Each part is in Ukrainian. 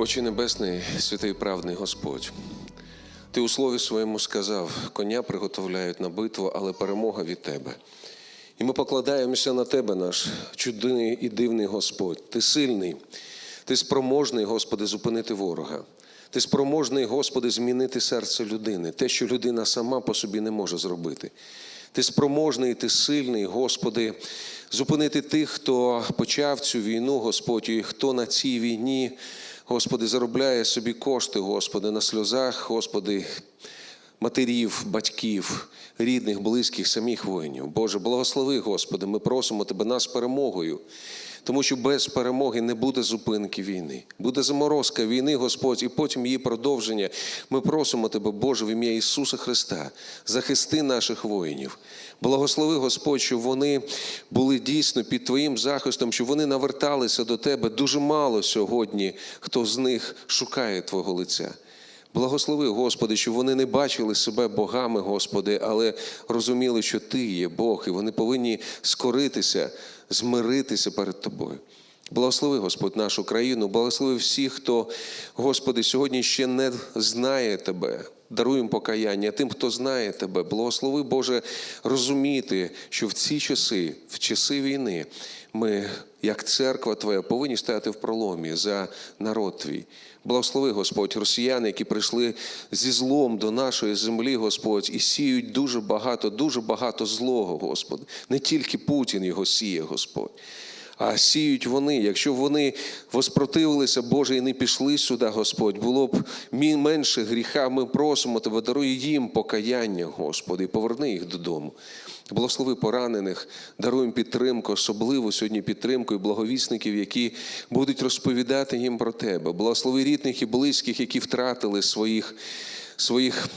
Отче Небесний, святий правдний Господь. Ти у слові своєму сказав: коня приготовляють на битву, але перемога від тебе. І ми покладаємося на тебе, наш чудний і дивний Господь. Ти сильний, ти спроможний, Господи, зупинити ворога. Ти спроможний, Господи, змінити серце людини, те, що людина сама по собі не може зробити. Ти спроможний, ти сильний, Господи, зупинити тих, хто почав цю війну, Господь, і хто на цій війні, Господи, заробляє собі кошти, Господи, на сльозах, Господи, матерів, батьків, рідних, близьких, самих воїнів. Боже, благослови, Господи, ми просимо Тебе нас перемогою. Тому що без перемоги не буде зупинки війни. Буде заморозка війни, Господь, і потім її продовження. Ми просимо Тебе, Боже, в ім'я Ісуса Христа, захисти наших воїнів. Благослови, Господь, щоб вони були дійсно під Твоїм захистом, щоб вони наверталися до Тебе. Дуже мало сьогодні, хто з них шукає Твого лиця. Благослови, Господи, щоб вони не бачили себе богами, Господи, але розуміли, що Ти є Бог, і вони повинні скоритися, змиритися перед Тобою. Благослови, Господь, нашу країну, благослови всіх, хто, Господи, сьогодні ще не знає Тебе. Даруємо покаяння тим, хто знає Тебе. Благослови, Боже, розуміти, що в ці часи, в часи війни, ми, як церква Твоя, повинні стояти в проломі за народ Твій. Благослови, Господь, росіяни, які прийшли зі злом до нашої землі, Господь, і сіють дуже багато, дуже багато злого, Господи. Не тільки Путін його сіє, Господь. А сіють вони, якщо вони воспротивилися, Боже, і не пішли сюди, Господь, було б менше гріха. Ми просимо Тебе, даруй їм покаяння, Господи, і поверни їх додому. Благослови поранених, даруй їм підтримку, особливо сьогодні підтримку і благовісників, які будуть розповідати їм про Тебе. Благослови рідних і близьких, які втратили своїх, своїх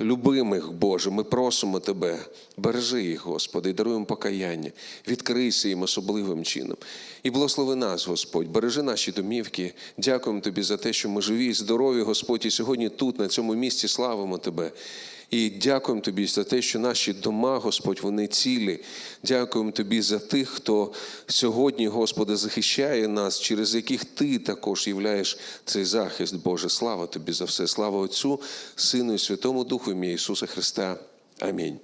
Любимих, Боже, ми просимо Тебе, бережи їх, Господи, і даруємо покаяння, відкрийся їм особливим чином. І благослови нас, Господь, бережи наші домівки. Дякуємо Тобі за те, що ми живі і здорові, Господь, і сьогодні тут, на цьому місці, славимо Тебе. І дякуємо Тобі за те, що наші дома, Господь, вони цілі. Дякуємо Тобі за тих, хто сьогодні, Господи, захищає нас, через яких Ти також являєш цей захист, Боже. Слава Тобі за все. Слава Отцю, Сину і Святому Духу, ім'я Ісуса Христа. Амінь.